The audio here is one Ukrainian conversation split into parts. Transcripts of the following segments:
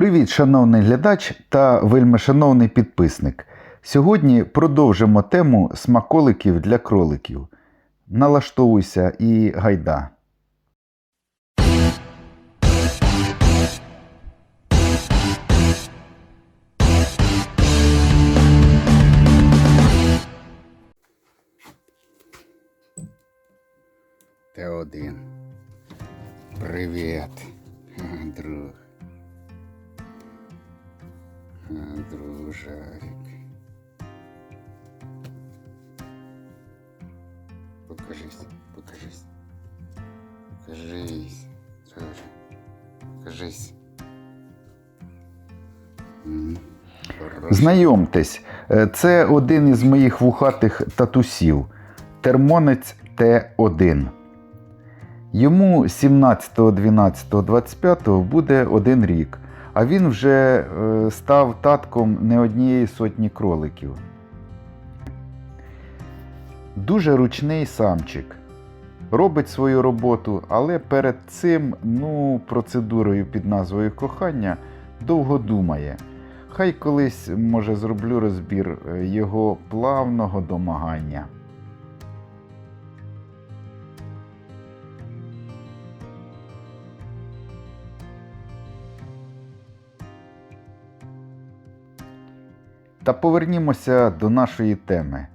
Привіт, шановний глядач та вельмишановний підписник. Сьогодні продовжимо тему смаколиків для кроликів. Налаштовуйся і гайда. Т1. Привіт, друг. Дружарик. Покажись, покажись. Покажись, друже. Покажись. Знайомтесь, е, це один із моїх вухатих татусів. Термонець Т1. Йому 17.12.25 буде один рік, а він вже е, став татком не однієї сотні кроликів. Дуже ручний самчик. Робить свою роботу, але перед цим, ну, процедурою під назвою кохання довго думає. Хай колись, може, зроблю розбір е, його плавного домагання. Та повернімося до нашої теми.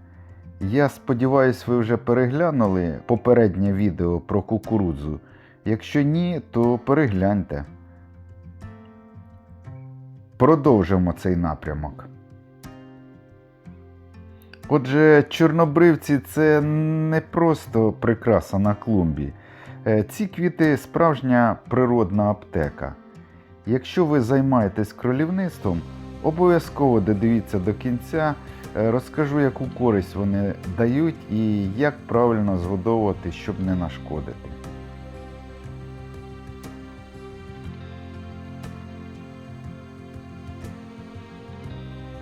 Я сподіваюся, ви вже переглянули попереднє відео про кукурудзу. Якщо ні, то перегляньте. Продовжимо цей напрямок. Отже, чорнобривці це не просто прикраса на клумбі. Е, Ці квіти справжня природна аптека. Якщо ви займаєтесь кролівництвом, обов'язково додивіться до кінця, Е, розкажу, яку користь вони дають і як правильно згодовувати, щоб не нашкодити.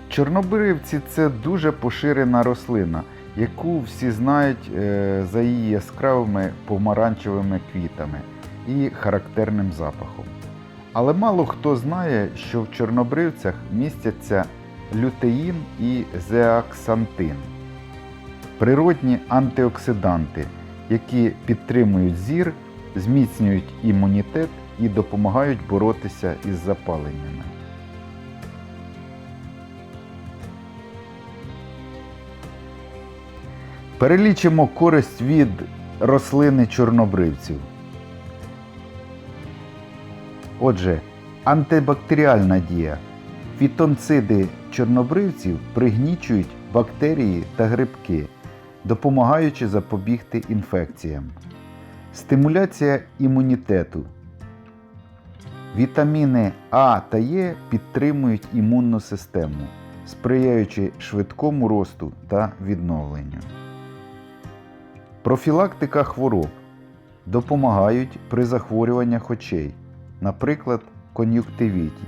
Чорнобривці це дуже поширена рослина, яку всі знають е, за її яскравими помаранчевими квітами і характерним запахом. Але мало хто знає, що в чорнобривцях містяться лютеїн і зеаксантин природні антиоксиданти, які підтримують зір, зміцнюють імунітет і допомагають боротися із запаленнями. Перелічимо користь від рослини чорнобривців. Отже, антибактеріальна дія. Фітонциди чорнобривців пригнічують бактерії та грибки, допомагаючи запобігти інфекціям. Стимуляція імунітету. Вітаміни А та Е підтримують імунну систему, сприяючи швидкому росту та відновленню. Профілактика хвороб допомагають при захворюваннях очей, наприклад, кон'юктивіті.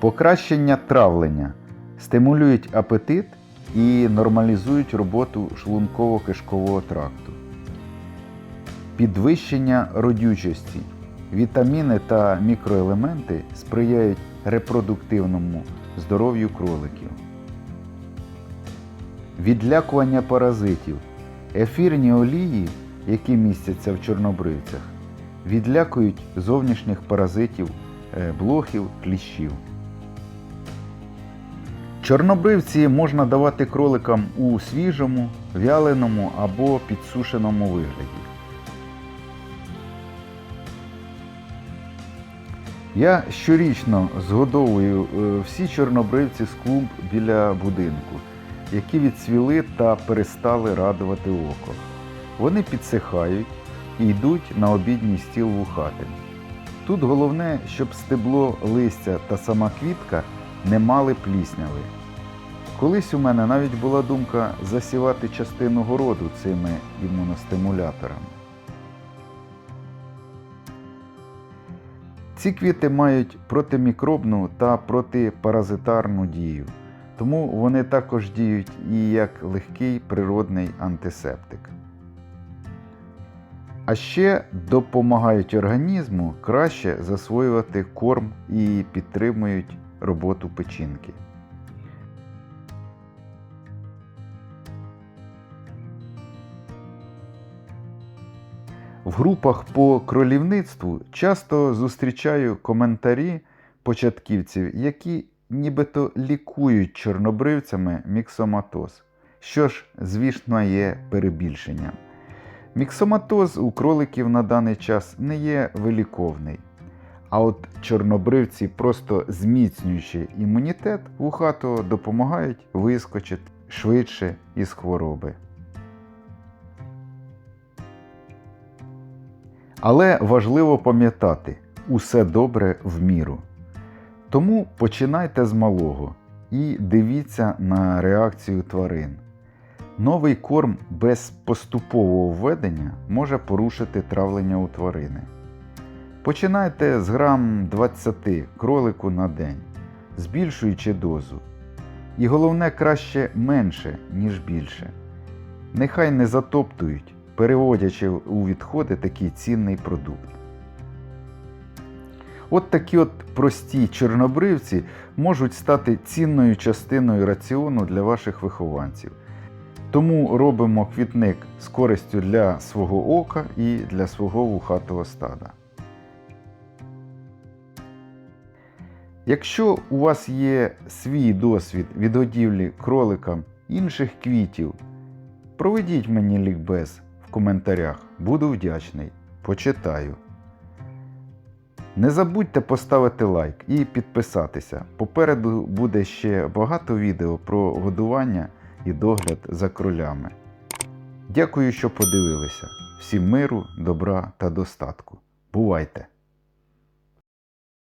Покращення травлення стимулюють апетит і нормалізують роботу шлунково-кишкового тракту. Підвищення родючості. Вітаміни та мікроелементи сприяють репродуктивному здоров'ю кроликів. Відлякування паразитів. Ефірні олії, які містяться в чорнобривцях, відлякують зовнішніх паразитів, е, блохів, кліщів. Чорнобривці можна давати кроликам у свіжому, вяленому або підсушеному вигляді. Я щорічно згодовую е, всі чорнобривці з клумб біля будинку, які відцвіли та перестали радувати око. Вони підсихають і йдуть на обідній стіл вухатим. Тут головне, щоб стебло, листя та сама квітка не мали плісняви. Колись у мене навіть була думка засівати частину городу цими імуностимуляторами. Ці квіти мають протимікробну та протипаразитарну дію, тому вони також діють і як легкий природний антисептик. А ще допомагають організму краще засвоювати корм і підтримують роботу печінки. В групах по кролівництву часто зустрічаю коментарі початківців, які нібито лікують чорнобривцями міксоматоз, що ж, звісно, є перебільшенням. Міксоматоз у кроликів на даний час не є виліковний. А от чорнобривці, просто зміцнюючи імунітет, вухато допомагають вискочити швидше із хвороби. Але важливо пам'ятати, усе добре в міру. Тому починайте з малого і дивіться на реакцію тварин. Новий корм без поступового введення може порушити травлення у тварини. Починайте з грам 20 кролику на день, збільшуючи дозу. І головне краще менше, ніж більше. Нехай не затоптують, переводячи у відходи такий цінний продукт. От такі от прості чорнобривці можуть стати цінною частиною раціону для ваших вихованців. Тому робимо квітник з користю для свого ока і для свого вухатого стада. Якщо у вас є свій досвід відгодівлі кроликам інших квітів, проведіть мені лікбез в коментарях. Буду вдячний. Почитаю. Не забудьте поставити лайк і підписатися. Попереду буде ще багато відео про годування і догляд за кролями. Дякую, що подивилися. Всім миру, добра та достатку. Бувайте!